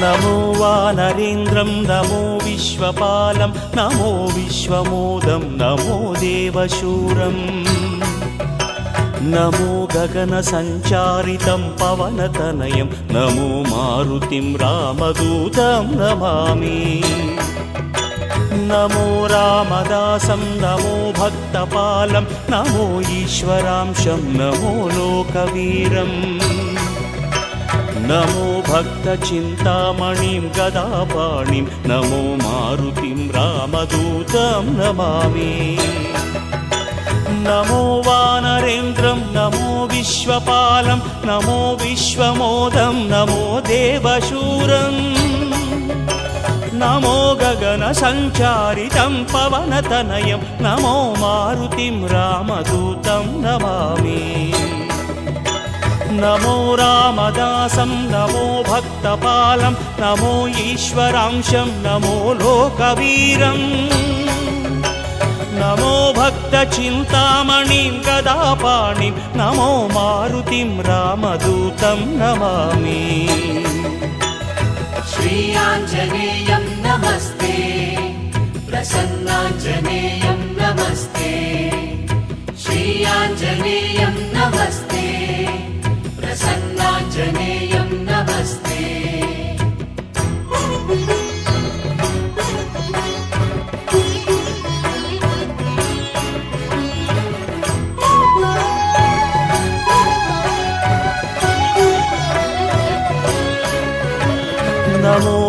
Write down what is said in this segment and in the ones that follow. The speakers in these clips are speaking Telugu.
నమో వానరేంద్రం నమో విశ్వపాలం నమో విశ్వమోదం నమో దేవశూరం. నమో గగన సంచారితం పవనతనయం నమో మారుతిం రామదూతం నమామి. నమో రామదాసం నమో భక్తపాలం నమో ఈశ్వరాంశం నమో లోకవీరం. నమో భక్త చింతామణిం గదాపాణిం నమో మారుతిం రామదూతం నమామి. నమో వానరేంద్రం నమో విశ్వపాలం నమో విశ్వమోదం నమో దేవశూరం. నమో గగన సంచారితం పవనతనయం నమో మారుతిం नमो रामदासं नमो भक्तपालं नमो ईश्वरांशं नमो लोकवीरम् नमो भक्तचिन्तामणिं गदापाणिं नमो मारुतिं रामदूतं नमामि श्रीयाञ्जनेयं नमस्ते प्रसन्नाञ्जनेयं नमस्ते श्रीयाञ्जनेयं नमस्ते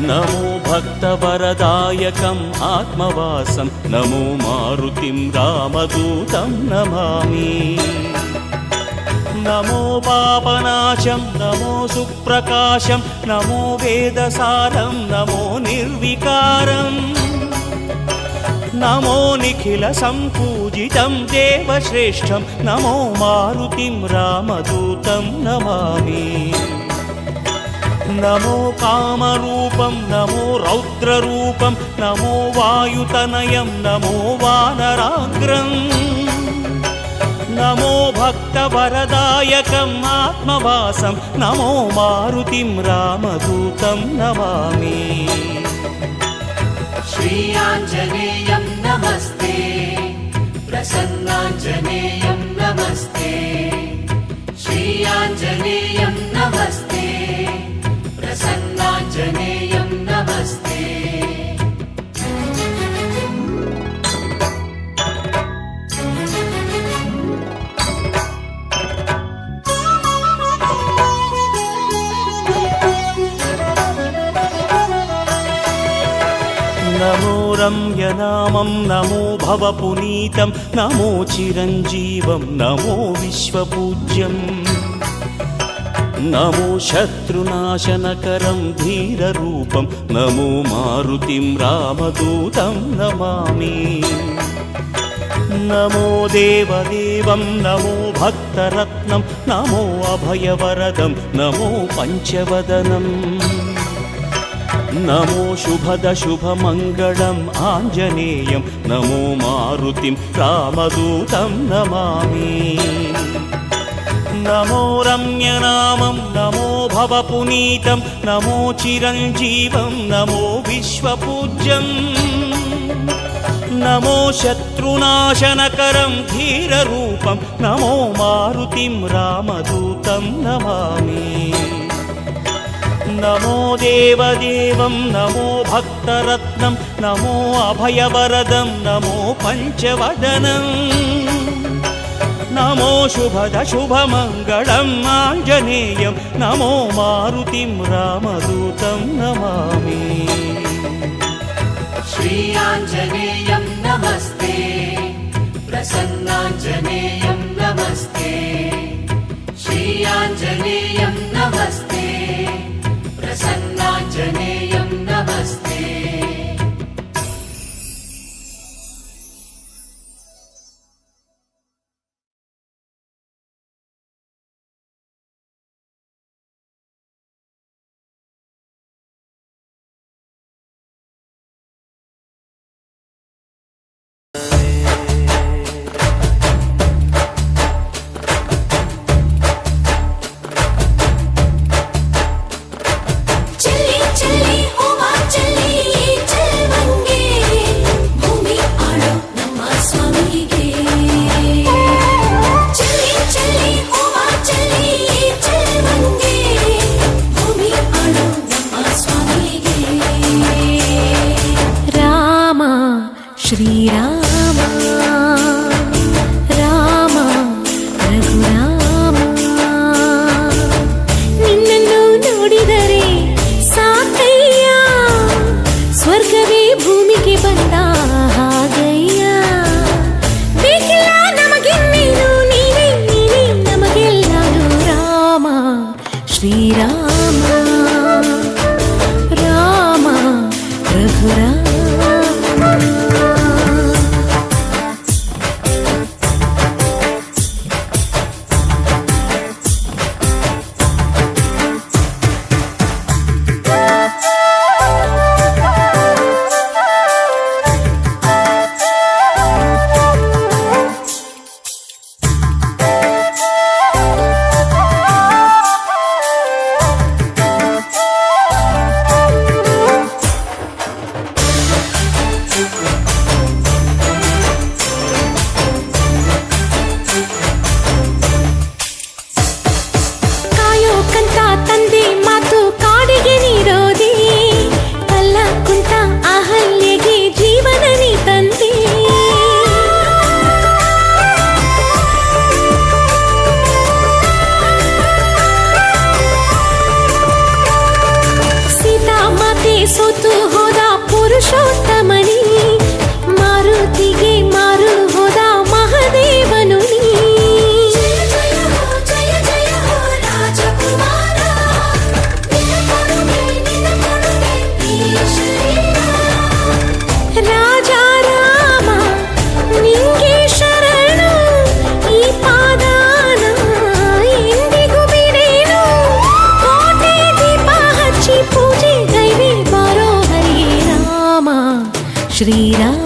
నమో భక్తవరదాయకం ఆత్మవాసం నమో మారుతిం రామదూతం నమామి. నమో పాపనాశం నమో సుప్రకాశం నమో వేదసారం నమో నిర్వికారం. నమో నిఖిల సంపూజితం దేవశ్రేష్టం నమో మారుతిం రామదూతం నమామి. నమో కామరూపం నమో రౌద్రరూపం నమో వాయుతనయం నమో వానరాగ్రం. నమో భక్తవరదాయకం ఆత్మవాసం నమో మారుతిం రామదూతం నమామి. శ్రీయాంజనేయం నమస్తే ప్రసన్నాంజనేయం నమస్తే శ్రీయాంజనేయం నమస్తే. प्रसन्नाञ्जनेयं नमस्ते नमो रम्यनामं नमो भवपुनीतं नमो चिरञ्जीवं नमो विश्वपूज्यम् నమో శత్రునాశనకరం ధీరరూపం నమో మారుతిం రామదూతం నమామి. నమో దేవదేవం నమో భక్తరత్నం నమో అభయవరదం నమో పంచవదనం. నమో శుభద శుభమంగళం ఆంజనేయం నమో మారుతిం రామదూతం నమామి. నమో రమ్యనామం నమో భవపునీతం నమో చిరంజీవం నమో విశ్వపూజ్యం. నమో శత్రునాశనకరం ధీరరూపం నమో మారుతిం రామదూతం నమామి. నమో దేవదేవం నమో భక్తరత్నం నమో అభయవరదం నమో పంచవదనం. నమో శుభద శుభమంగళం ఆంజనేయం. నమో మారుతిం రామదూతం నమామి. శ్రీ ఆంజనేయం నమస్తే. ప్రసన్నాంజనేయం నమస్తే. శ్రీ ఆంజనేయం నమస్తే. श्रीराम। श्रीराम